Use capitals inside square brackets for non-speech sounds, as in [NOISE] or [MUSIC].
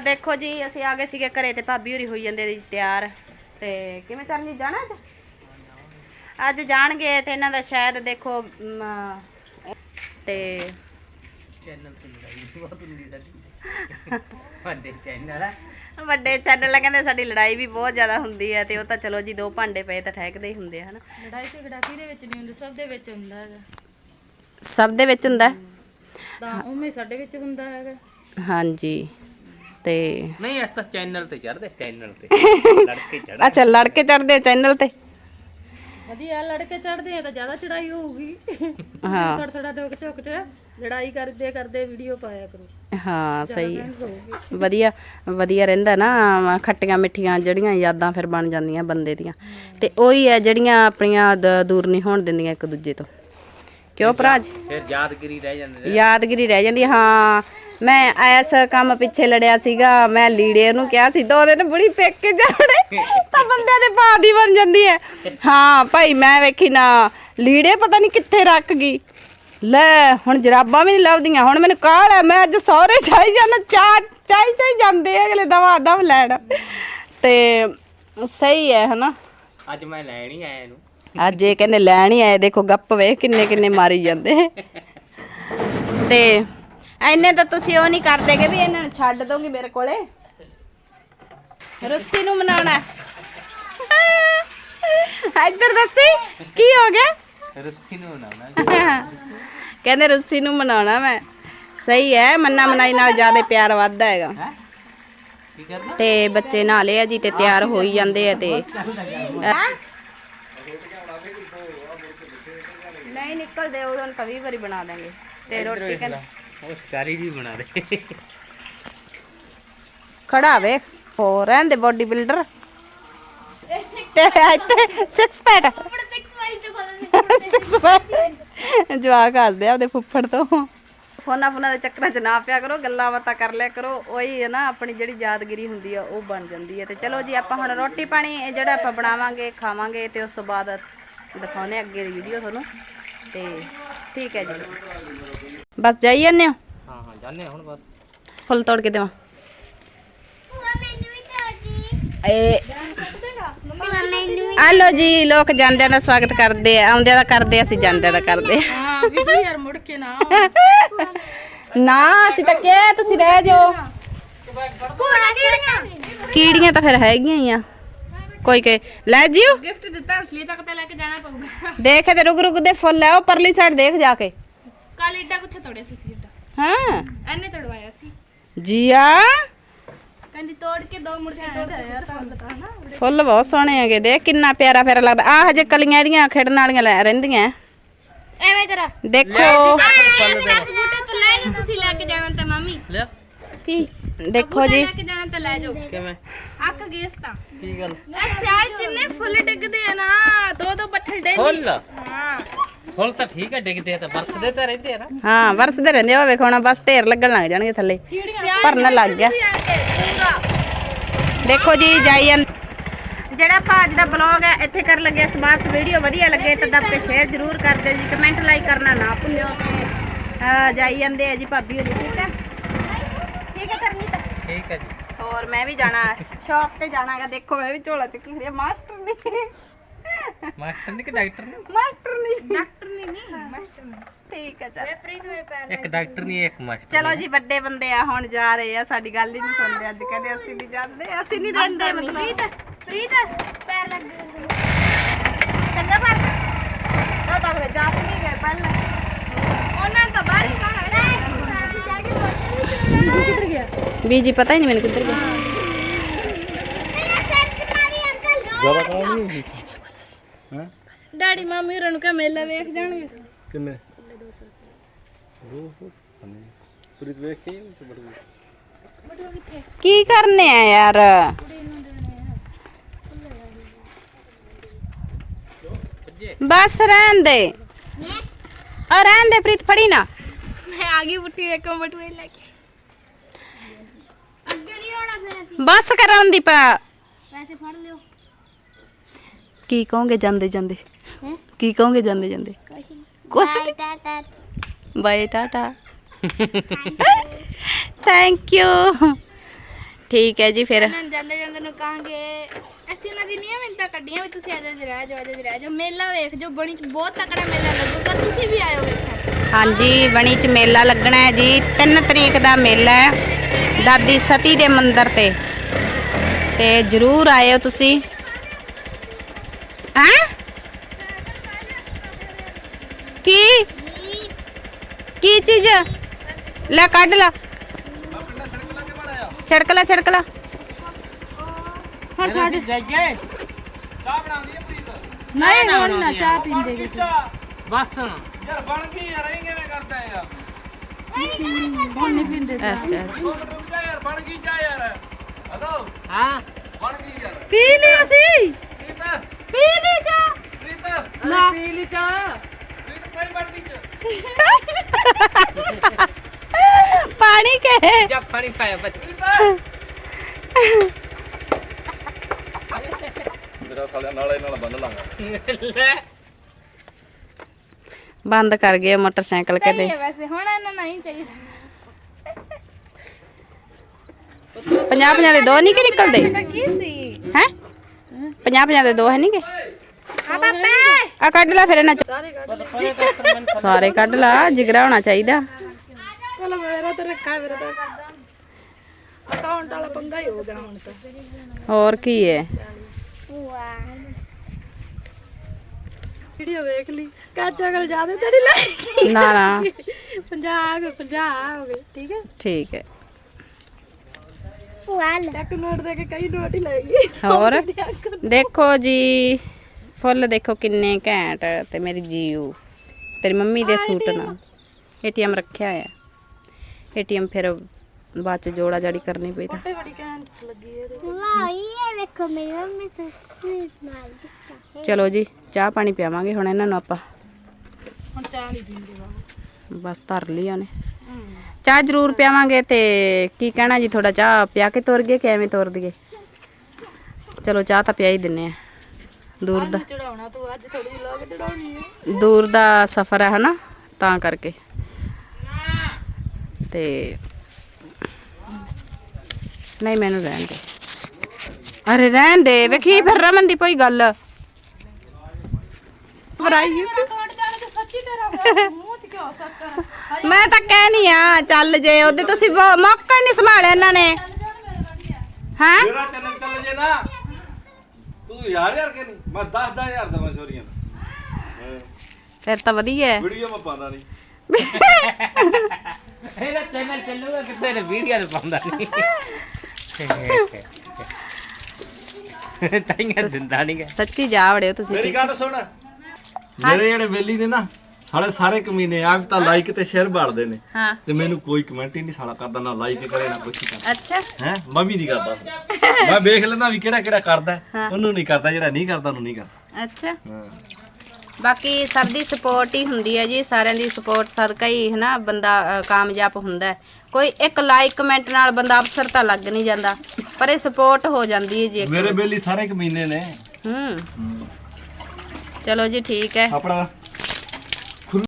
ਦੇਖੋ ਜੀ ਅਸੀਂ ਆ ਗਏ ਸੀਗੇ ਘਰੇ ਤੇ ਭਾਬੀ ਹੋਰੀ ਹੋਈ ਜਾਂਦੇ ਜੀ ਤਿਆਰ। ਤੇ ਕਿਵੇਂ ਕਰਨੀ ਜਾਣਾ ਅੱਜ? ਅੱਜ ਜਾਣਗੇ ਤੇ ਇਹਨਾਂ ਦਾ ਸ਼ਾਇਦ ਦੇਖੋ ਤੇ ਚੈਨਲ ਤੇ ਲੜਾਈ ਬਹੁਤ ਹੁੰਦੀ ਸਾਡੀ। ਵੱਡੇ ਚੈਨਲ ਆ। ਵੱਡੇ ਚੈਨਲ ਆ ਕਹਿੰਦੇ ਸਾਡੀ ਲੜਾਈ ਵੀ ਬਹੁਤ ਜ਼ਿਆਦਾ ਹੁੰਦੀ ਹੈ ਤੇ ਉਹ ਤਾਂ ਚਲੋ ਜੀ ਦੋ ਭਾਂਡੇ ਪਏ ਤਾਂ ਠਹਿਕਦੇ ਹੀ ਹੁੰਦੇ ਆ ਹਨਾ। ਲੜਾਈ ਝਗੜਾ ਕਿਹਦੇ ਵਿੱਚ ਨਹੀਂ ਹੁੰਦਾ? ਸਭ ਦੇ ਵਿੱਚ ਹੁੰਦਾ ਹੈਗਾ। ਸਭ ਦੇ ਵਿੱਚ ਹੁੰਦਾ ਹੈ? ਤਾਂ ਉਵੇਂ ਸਾਡੇ ਵਿੱਚ ਹੁੰਦਾ ਹੈਗਾ। ਹਾਂਜੀ। ਤੇ ਨਹੀਂ ਇਸ ਤਾਂ ਚੈਨਲ ਤੇ ਚੜਦੇ ਚੈਨਲ ਤੇ। [LAUGHS] ਲੜਕੇ ਚੜ ਅੱਛਾ ਲੜਕੇ ਚੜਦੇ ਚੈਨਲ ਤੇ? ਵਧੀਆ ਲੜ ਕੇ ਚੜਦੇ ਆ ਤਾਂ ਜ਼ਿਆਦਾ ਚੜਾਈ ਹੋਊਗੀ। ਹਾਂ। ਥੋੜਾ ਥੋੜਾ ਡੋਕ ਝੁਕ ਚ ਲੜਾਈ ਕਰਦੇ ਕਰਦੇ ਵੀਡੀਓ ਪਾਇਆ ਕਰੋ। ਹਾਂ ਸਹੀ ਹੈ। ਵਧੀਆ ਵਧੀਆ ਰਹਿੰਦਾ ਨਾ ਖੱਟੀਆਂ ਮਿੱਠੀਆਂ ਜਿਹੜੀਆਂ ਯਾਦਾਂ ਫਿਰ ਬਣ ਜਾਂਦੀਆਂ ਬੰਦੇ ਦੀਆਂ। ਤੇ ਉਹੀ ਹੈ ਜਿਹੜੀਆਂ ਆਪਣੀਆਂ ਦ- ਦੂਰ ਨਹੀਂ ਹੋਣ ਦਿੰਦੀਆਂ ਇੱਕ ਦੂਜੇ ਤੋਂ। ਕਿਉਂ ਭਰਾ ਜੀ? ਫਿਰ ਯਾਦਗਿਰੀ ਰਹਿ ਜਾਂਦੇ ਯਾਦਗਿਰੀ ਰਹਿ ਜਾਂਦੀ ਹੈ, ਹਾਂ। ਮੈਂ ਐਸ ਕੰਮ ਪਿੱਛੇ ਲੜਿਆ ਸੀਗਾ ਮੈਂ ਲੀੜੇ ਨੂੰ ਕਿਹਾ ਸੀ ਦੋ ਦਿਨ ਬੁੜੀ ਪੇਕ ਕੇ ਜਾਣੇ ਤਾਂ ਬੰਦਿਆਂ ਦੇ ਬਾਦੀ ਬਣ ਜਾਂਦੀ ਹੈ। ਹਾਂ ਭਾਈ ਮੈਂ ਵੇਖੀ ਨਾ ਲੀੜੇ ਪਤਾ ਨਹੀਂ ਕਿੱਥੇ ਰੱਖ ਗਈ। ਲੈ ਹੁਣ ਜਰਾਬਾਂ ਵੀ ਨਹੀਂ ਲੱਭਦੀਆਂ ਹੁਣ ਮੈਨੂੰ ਕਾਹਲ ਹੈ ਮੈਂ ਅੱਜ ਸਹੁਰੇ ਚਾਈ ਜਾਣਾ ਚਾਹ ਚਾਈ ਚਾਈ ਜਾਂਦੇ ਆ ਅਗਲੇ ਦਵਾ ਦਵ ਲੈਣ। ਤੇ ਸਹੀ ਹੈ ਹਨਾ? ਅੱਜ ਮੈਂ ਲੈਣ ਹੀ ਆਇਆ ਇਹਨੂੰ। ਅੱਜ ਇਹ ਕਹਿੰਦੇ ਲੈਣ ਹੀ ਆਏ ਦੇਖੋ ਗੱਪ ਵੇਖ ਕਿੰਨੇ ਕਿੰਨੇ ਮਾਰੀ ਜਾਂਦੇ। ਤੇ ਐਨੇ ਤਾਂ ਤੁਸੀਂ ਉਹ ਨਹੀਂ ਕਰਦੇਗੇ ਵੀ ਇਹਨਾਂ ਨੂੰ ਛੱਡ ਦੋਗੇ ਮੇਰੇ ਕੋਲੇ। ਰੁੱਸੀ ਨੂੰ ਮਨਾਉਣਾ। ਹੈ। ਇੱਧਰ ਦੱਸੀ ਕੀ ਹੋ ਗਿਆ? ਰੁੱਸੀ ਨੂੰ ਬਣਾਉਣਾ ਕਹਿੰਦੇ ਰੁੱਸੀ ਨੂੰ ਮਨਾਉਣਾ ਮੈਂ। ਸਹੀ ਹੈ ਮੰਨਾ ਮਨਾਈ ਨਾਲ ਜ਼ਿਆਦਾ ਪਿਆਰ ਵੱਧਦਾ ਹੈਗਾ। ਹੈ? ਕੀ ਕਰਨਾ? ਤੇ ਬੱਚੇ ਨਾਲੇ ਆ ਜੀ ਤੇ ਤਿਆਰ ਹੋਈ ਜਾਂਦੇ ਆ ਤੇ। ਨਹੀਂ ਨਿਕਲਦੇ ਉਦੋਂ ਕਵੀ ਵਾਰੀ ਬਣਾ ਦਾਂਗੇ ਤੇ ਰੋਟੀ ਕਹਿੰਦੇ ਉਹ ਚਾਰੀ ਵੀ ਬਣਾ ਦੇ। ਖੜਾ ਵੇਖ ਹੋ ਰਹਿੰਦੇ ਬੋਡੀ ਬਿਲਡਰ ਇੱਥੇ 6 ਪੈਟ 6 ਪੈਟ ਜਵਾਕ ਹੱਸਦੇ ਆ ਉਹਦੇ ਫੁੱਫੜ ਤੋਂ। ਫੋਨਾ ਫੋਨਾ ਦੇ ਚੱਕਰਾਂ 'ਚ ਨਾ ਪਿਆ ਕਰੋ ਗੱਲਾਂ ਬਾਤਾਂ ਕਰ ਲਿਆ ਕਰੋ ਉਹੀ ਹੈ ਨਾ ਆਪਣੀ ਜਿਹੜੀ ਯਾਦਗਿਰੀ ਹੁੰਦੀ ਆ ਉਹ ਬਣ ਜਾਂਦੀ ਹੈ। ਤੇ ਚਲੋ ਜੀ ਆਪਾਂ ਹੁਣ ਰੋਟੀ ਪਾਣੀ ਇਹ ਜਿਹੜਾ ਆਪਾਂ ਬਣਾਵਾਂਗੇ ਖਾਵਾਂਗੇ ਤੇ ਉਸ ਤੋਂ ਬਾਅਦ ਦਿਖਾਉਣੇ ਅੱਗੇ ਦੀ ਵੀਡੀਓ ਤੁਹਾਨੂੰ। ਤੇ ਠੀਕ ਹੈ ਜੀ। ਬਸ ਜਾਈ ਜਾਂਦੇ ਹੋ? ਹਾਂ ਹਾਂ ਜਾਣੇ ਹੁਣ ਬਸ। ਫੁੱਲ ਤੋੜ ਕੇ ਦੇਵਾਂ। ਇਹ ਆਲੋ ਜੀ ਲੋਕ ਜਾਂਦਿਆਂ ਦਾ ਸਵਾਗਤ ਕਰਦੇ ਆ ਆਉਂਦਿਆਂ ਦਾ ਕਰਦੇ ਆ, ਅਸੀਂ ਜਾਂਦਿਆਂ ਦਾ ਕਰਦੇ ਆ। ਹਾਂ ਵੀਡੀਓ ਯਾਰ ਮੁੜ ਕੇ ਨਾ ਨਾ ਅਸੀਂ ਤਾਂ ਕਿਹਾ ਤੁਸੀਂ ਰਹਿ ਜਾਓ। ਕੀੜੀਆਂ ਤਾਂ ਫਿਰ ਹੈਗੀਆਂ ਹੀ ਆ। ਕੋਈ ਕੇ ਲੈ ਜਿਓ। ਗਿਫਟ ਦਿੱਤਾ ਅਸਲੀ ਤੱਕ ਤੇ ਲੈ ਕੇ ਜਾਣਾ ਪਊਗਾ। ਦੇਖ ਤੇ ਰੁਕ ਰੁਕ ਦੇ ਫੁੱਲ ਆ ਉਹ ਪਰਲੀ ਸਾਈਡ ਦੇਖ ਜਾ ਕੇ। ਕੱਲ ਏਡਾ ਕੁਛ ਤੋੜਿਆ ਸੀ ਜਿੱਡਾ ਹਾਂ ਐਨੇ ਤੜਵਾਇਆ ਸੀ ਜੀਆ ਕਹਿੰਦੀ ਤੋੜ ਕੇ ਦੋ ਮੁੜ ਕੇ ਤੋੜ ਯਾਰ ਫੁੱਲ ਤਾਂ ਨਾ ਫੁੱਲ ਬਹੁਤ ਸੋਹਣੇ ਹੈਗੇ ਦੇਖ ਕਿੰਨਾ ਪਿਆਰਾ ਪਿਆਰਾ ਲੱਗਦਾ ਆ ਹਜੇ ਕਲੀਆਂ ਇਹਦੀਆਂ ਖੇਡਣ ਵਾਲੀਆਂ ਲੈ ਰਹਿੰਦੀਆਂ ਐਵੇਂ ਕਰਾ ਦੇਖੋ ਬੂਟੇ ਤੋਂ ਲੈ ਜਾ ਤੁਸੀਂ ਲੈ ਕੇ ਜਾਣਾ ਤਾਂ ਮਾਮੀ ਲਿਆ ਕੀ ਦੇਖੋ ਜੀ ਲੈ ਕੇ ਜਾਣਾ ਤਾਂ ਲੈ ਜਾਓ ਕਿਵੇਂ ਅੱਕ ਗੇਸ ਤਾਂ ਕੀ ਗੱਲ ਸਿਆਲ ਚਿੰਨੇ ਫੁੱਲ ਡਿੱਗਦੇ ਆ ਨਾ ਦੋ ਦੋ ਬੱਠਲ ਡੇਲੀ ਫੁੱਲ ਹਾਂ ਫੁੱਲ ਤਾਂ ਠੀਕ ਹੈ ਡਿੱਗਦੇ ਆ ਤਾਂ ਵਰਸਦੇ ਤਾਂ ਰਹਿੰਦੇ ਆ ਨਾ। ਹਾਂ ਵਰਸਦੇ ਰਹਿੰਦੇ ਆ। ਵੇਖੋ ਹੁਣ ਬਸ ਢੇਰ ਲੱਗਣ ਲੱਗ ਜਾਣਗੇ ਥੱਲੇ। ਭਰਨ ਲੱਗ ਗਿਆ। ਦੇਖੋ ਜੀ ਜਾਈ ਜਾਂ ਜਿਹੜਾ ਭਾਜ ਦਾ ਬਲੌਗ ਹੈ ਇੱਥੇ ਕਰ ਲੱਗੇ ਸਮਾਰਟ। ਵੀਡੀਓ ਵਧੀਆ ਲੱਗੇ ਤਾਂ ਦੱਬ ਕੇ ਸ਼ੇਅਰ ਜ਼ਰੂਰ ਕਰ ਦਿਓ ਜੀ। ਕਮੈਂਟ ਲਾਈਕ ਕਰਨਾ ਨਾ ਭੁੱਲਿਓ। ਆ ਜਾਈ ਜਾਂਦੇ ਆ ਜੀ ਭਾਬੀ ਹੋਰੀ ਠੀਕ ਹੈ ਠੀਕ ਹੈ ਕਰਨੀ ਤਾਂ। ਠੀਕ ਹੈ ਜੀ। ਹੋਰ ਮੈਂ ਵੀ ਜਾਣਾ। ਸ਼ਾਪ ਤੇ ਜਾਣਾਗਾ। ਦੇਖੋ ਮੈਂ ਵੀ ਝੋਲਾ ਚੁੱਕੀ ਖੜੀ ਮਾਸਟਰ ਨਹੀਂ ਮਾਸਟਰ ਨਹੀਂ ਕਿ ਡਾਕਟਰ ਨੇ? ਮਾਸਟਰ ਨਹੀਂ ਡਾਕਟਰ ਨਹੀਂ ਨਹੀਂ ਮਾਸਟਰ ਨਹੀਂ ਠੀਕ ਹੈ ਚਲ। ਪ੍ਰੀਤ ਮੇਰੇ ਪੈਰ ਇੱਕ ਡਾਕਟਰ ਨਹੀਂ ਇੱਕ ਮਾਸਟਰ ਚਲੋ ਜੀ ਵੱਡੇ ਬੰਦੇ ਆ ਹੁਣ ਜਾ ਰਹੇ ਆ ਸਾਡੀ ਗੱਲ ਹੀ ਨਹੀਂ ਸੁਣਦੇ ਅੱਜ ਕਹਿੰਦੇ ਅਸੀਂ ਨਹੀਂ ਜਾਂਦੇ ਅਸੀਂ ਨਹੀਂ ਰਹਿੰਦੇ ਮਤਲਬ। ਪ੍ਰੀਤ ਪ੍ਰੀਤ ਪੈਰ ਲੱਗ ਗਏ ਚੰਗਾ ਪਰ ਤਾਂ ਫਿਰ ਜਾ ਨਹੀਂ ਗਏ ਪਹਿਲਾਂ ਉਹਨਾਂ ਤਾਂ ਬਾਹਰ ਹੀ ਕਹਾ ਕਿੱਧਰ ਗਿਆ? ਬੀਜੀ ਪਤਾ ਹੀ ਨਹੀਂ ਮੈਨੂੰ ਕਿੱਧਰ ਗਿਆ। ਜ਼ਿਆਦਾ ਕਰਾ ਨਹੀਂ ਹਾਂ ਡੈਡੀ ਮਾਮੀ ਹੋਰਾਂ ਨੂੰ ਕਹ ਮੇਲਾ ਵੇਖ ਜਾਣਗੇ ਕਿੰਨੇ 200 ਪ੍ਰੀਤ ਵੇਖ ਕੇ ਹੀ ਕੀ ਕਰਨੇ ਆ ਯਾਰ ਬਸ ਰਹਿਣ ਦੇ ਆ ਰਹਿਣ ਦੇ ਪ੍ਰੀਤ ਫੜੀ ਨਾ ਮੈਂ ਆ ਗਈ ਬੁੱਟੀ ਵੇਖ ਬਟੂਏ ਲੈ ਕੇ ਅੱਗੇ ਨਹੀਂ ਆਉਣਾ ਫਿਰ ਅਸੀਂ ਬਸ ਕਰਾਉਣ ਦੀ ਪਾ ਵੈਸੇ ਫੜ ਲਿਓ ਕੀ ਕਹੋਗੇ ਜਾਂਦੇ ਜਾਂਦੇ? ਹੈਂ? ਕੀ ਕਹੋਗੇ ਜਾਂਦੇ ਜਾਂਦੇ? ਕੁਛ ਨੀ। ਬਾਏ ਟਾਟਾ ਥੈਂਕ ਯੂ ਠੀਕ ਹੈ ਜੀ ਫਿਰ। ਨੂੰ ਜਾਂਦੇ ਜਾਂਦੇ ਨੂੰ ਕਹਾਂਗੇ ਅਸੀਂ ਉਹਨਾਂ ਦੀ ਨਹੀਂ ਮਿੰਤਾ ਕੱਢੀਆਂ ਵੀ ਤੁਸੀਂ ਅੱਜ ਅੱਜ ਰਹਿ ਜਾਓ ਅੱਜ ਅੱਜ ਰਹਿ ਜਾਓ। ਮੇਲਾ ਵੇਖ ਜੋ ਬਣੀ ਚ ਬਹੁਤ ਤਕੜਾ ਮੇਲਾ ਲੱਗੂਗਾ ਤੁਸੀਂ ਵੀ ਆਇਓ ਵੇਖਣ। ਹਾਂਜੀ ਬਣੀ ਚ ਮੇਲਾ ਲੱਗਣਾ ਹੈ ਜੀ। 3 ਤਰੀਕ ਦਾ ਮੇਲਾ ਹੈ ਦਾਦੀ ਸਤੀ ਦੇ ਮੰਦਿਰ ਤੇ। ਤੇ ਜਰੂਰ ਆਇਓ ਤੁਸੀਂ। ਹੈਂ? ਕੀ? ਕੀ ਚੀਜ਼? ਲੈ ਕੱਢ ਲਾ। ਛੜਕ ਲਾ ਛੜਕ ਲਾ। ਹੁਣ ਸਾਡੇ ਜਾਈਏ ਨਹੀਂ ਹੁਣ ਨਾ ਚਾਹ ਪੀਂਦੇ ਬਸ। ਹੁਣ ਯਾਰ ਬਣ ਗਈ ਯਾਰ ਇਹ ਕਿਵੇਂ ਕਰਦਾ ਯਾਰ? ਐਸ ਐਸ। ਰੁਕ ਜਾ ਯਾਰ ਬਣ ਗਈ ਚਾ ਯਾਰ। ਹਲੋ? ਹਾਂ। ਬਣ ਗਈ ਯਾਰ। ਪੀ ਲਈ ਅਸੀਂ ਪ੍ਰੀਤ ਪੀ ਲਈ ਚਾਹ ਪ੍ਰੀਤ ਨਾ ਪੀ ਲਈ ਚਾਹ ਪ੍ਰੀਤ ਕੋਈ ਬਣ ਗਈ ਚ ਪਾਣੀ ਕੇ। ਜਾ ਪਾਣੀ ਪਾਇਆ ਬੱਚ। ਮੇਰਾ ਸਾਲਿਆ ਨਾਲ ਇਹਨਾਂ ਨਾਲ ਬੰਨ ਲਾਂਗਾ। ਲੈ। ਬੰਦ ਕਰ ਗਏ ਮੋਟਰਸਾਈਕਲ ਸਹੀ ਕਦੇ। ਹੈ ਵੈਸੇ ਹੁਣ ਇਹਨਾਂ ਨਹੀਂ ਚਾਹੀਦਾ। 50 50 ਦੇ ਦੋ ਨਹੀਂ ਕਿ ਨਿਕਲਦੇ। ਤਾਂ ਕੀ ਸੀ? ਹੈ? 50 50 ਦੇ ਦੋ ਹੈ ਨਹੀਂ ਕਿ ਆ ਪਾਪਾ ਆ ਕੱਢ ਲੈ ਫਿਰ ਇਹਨਾਂ ਚੋਂ। ਸਾਰੇ ਕੱਢ ਲਾ। ਜਿਗਰਾ ਹੋਣਾ ਚਾਹੀਦਾ। ਚਲੋ ਮੇਰਾ ਤਾਂ ਰੱਖਾ ਮੇਰਾ ਤਾਂ ਅਕਾਊਂਟ ਵਾਲਾ ਪੰਗਾ ਹੀ ਹੋ ਗਿਆ ਹੁਣ ਤਾਂ। ਹੋਰ ਕੀ ਹੈ ਵੀਡੀਓ ਵੇਖ ਲਈ। ਕਾਚਾ ਗਲ ਜ਼ਿਆਦਾ ਤਾਂ ਨਹੀਂ ਲਾਈ। ਨਾ ਨਾ। 50 ਆ ਗਏ 50 ਹੋ ਗਏ ਠੀਕ ਹੈ? ਠੀਕ ਹੈ। ਵਾਹ ਇੱਕ ਨੋਟ ਦੇ ਕੇ ਕਈ ਨੋਟ ਹੀ ਲੈ ਗਈ। ਹੋਰ? ਦੇਖੋ ਜੀ ਫੁੱਲ ਦੇਖੋ ਕਿੰਨੇ ਘੈਂਟ ਤੇ ਮੇਰੀ ਜੀਊ ਤੇਰੀ ਮੰਮੀ ਦੇ ਸੂਟ ਨਾਲ। ਏਟੀਐਮ ਰੱਖਿਆ ਹੋਇਆ। ਏਟੀਐਮ ਫਿਰ ਬਾਅਦ ਚ ਜੋੜਾ ਜਾੜੀ ਕਰਨੀ ਪਈ ਤਾਂ। ਤੇ ਬੜੀ ਘੈਂਟ ਲੱਗੀ ਇਹਦੇ ਵਾਹ ਇਹ ਵੇਖੋ ਮੇਰੀ ਮੰਮੀ ਸੱਸੀ ਮਾਰ ਦਿੱਤਾ ਚਲੋ ਜੀ ਚਾਹ ਪਾਣੀ ਪਿਆਵਾਂਗੇ ਹੁਣ ਇਹਨਾਂ ਨੂੰ ਆਪਾਂ। ਹੁਣ ਚਾਹ ਨਹੀਂ ਪੀਂਦੇ ਬਾਬੂ। ਬਸ ਧਰ ਲਈ ਉਹਨੇ। ਚਾਹ ਜ਼ਰੂਰ ਪਿਆਵਾਂਗੇ ਤੇ ਕੀ ਕਹਿਣਾ ਜੀ ਥੋੜਾ ਚਾਹ ਪਿਆ ਕੇ ਤੋਰ ਗਏ ਕਿ ਐਵੇਂ ਤੋਰ ਦਈਏ ਚਲੋ ਚਾਹ ਤਾਂ ਪਿਆ ਹੀ ਦਿੰਨੇ ਆ। ਦੂਰ ਦਾ ਚੜਾਉਣਾ ਤੂੰ ਅੱਜ ਥੋੜੀ ਜਿਹੀ ਲੋਕ ਚੜਾਉਣੀ ਹੈ ਦੂਰ ਦਾ ਸਫ਼ਰ ਹੈ ਹਨਾ ਤਾਂ ਕਰਕੇ। ਤੇ ਨਹੀਂ ਮੈਨੂੰ ਰਹਿਣ ਦੇ। ਅਰੇ ਰਹਿਣ ਦੇ ਵੇਖੀ ਫਿਰ ਰਮਨ ਦੀ ਕੋਈ ਗੱਲ। ਵਰਾਈ ਸੱਚੀ ਤੇਰਾ [LAUGHS] ਮੈਂ ਤਾਂ ਕਹਿਨੀ ਆ ਚੱਲ ਜੇ ਉਹਦੇ ਤੁਸੀਂ ਬ- ਮੌਕਾ ਹੀ ਨਹੀਂ ਸੰਭਾਲਿਆ ਇਹਨਾਂ ਨੇ। ਹਾਂ? ਮੇਰਾ ਚੈਨਲ ਚੱਲ ਜੇ ਨਾ ਤੂੰ ਯਾਰ ਯਾਰ ਕਿ ਨਹੀਂ ਮੈਂ 10 10000 ਦਵਾਂ ਚੋਰੀਆਂ ਫਿਰ ਤਾਂ ਵਧੀਆ ਹੈ। ਵੀਡੀਓ ਮੈਂ ਪਾਉਂਦਾ ਨਹੀਂ। ਇਹਦਾ ਚੈਨਲ ਚੱਲੂਗਾ ਕਿਤੇ ਨੇ ਵੀਡੀਓ ਤੇ ਪਾਉਂਦਾ ਨਹੀਂ। ਤਾਈਆਂ ਦਿੰਦਾ ਨਹੀਂ ਗਾ ਸੱਚੀ ਜਾ ਵੜਿਓ ਤੁਸੀਂ ਮੇਰੀ ਗੱਲ ਸੁਣ। ਮੇਰੇ ਜਿਹੜੇ ਵੇਲੀ ਨੇ ਨਾ ਸਾਲੇ ਸਾਰੇ ਕਮੀਨੇ ਆਪ ਤਾਂ ਲਾਈਕ ਤੇ ਸ਼ੇਅਰ ਬਾਲਦੇ ਨੇ। ਹਾਂ। ਤੇ ਮੈਨੂੰ ਕੋਈ ਕਮੈਂਟ ਹੀ ਨਹੀਂ ਸਾਲਾ ਕਰਦਾ ਨਾ ਲਾਈਕ ਕਰੇ ਨਾ ਕੁਛ ਕਰਦਾ ਅੱਛਾ। ਹੈ? ਮੈਂ ਵੀ ਨਹੀਂ ਕਰਦਾ। ਮੈਂ ਵੇਖ ਲੈਂਦਾ ਵੀ ਕਿਹੜਾ ਕਿਹੜਾ ਕਰਦਾ। ਉਹਨੂੰ ਨਹੀਂ ਕਰਦਾ ਜਿਹੜਾ ਨਹੀਂ ਕਰਦਾ ਉਹਨੂੰ ਨਹੀਂ ਕਰਦਾ। ਅੱਛਾ। ਹਾਂ। ਬਾਕੀ ਸਭ ਦੀ ਸਪੋਰਟ ਹੀ ਹੁੰਦੀ ਹੈ ਜੀ ਸਾਰਿਆਂ ਦੀ ਸਪੋਰਟ ਸਦਕਾ ਹੀ ਹਨਾ ਬੰਦਾ ਕਾਮਯਾਬ ਹੁੰਦਾ। ਕੋਈ ਇੱਕ ਲਾਈਕ ਕਮੈਂਟ ਨਾਲ ਬੰਦਾ ਅਫਸਰ ਤਾਂ ਲੱਗ ਨਹੀਂ ਜਾਂਦਾ ਪਰ ਇਹ ਸਪੋਰਟ ਹੋ ਜਾਂਦੀ ਹੈ ਜੀ। ਮੇਰੇ ਬੇਲੀ ਸਾਰੇ ਕਮੀਨੇ ਨੇ। ਹੂੰ। ਚਲੋ ਜੀ ਠੀਕ ਹੈ। ਆਪਣਾ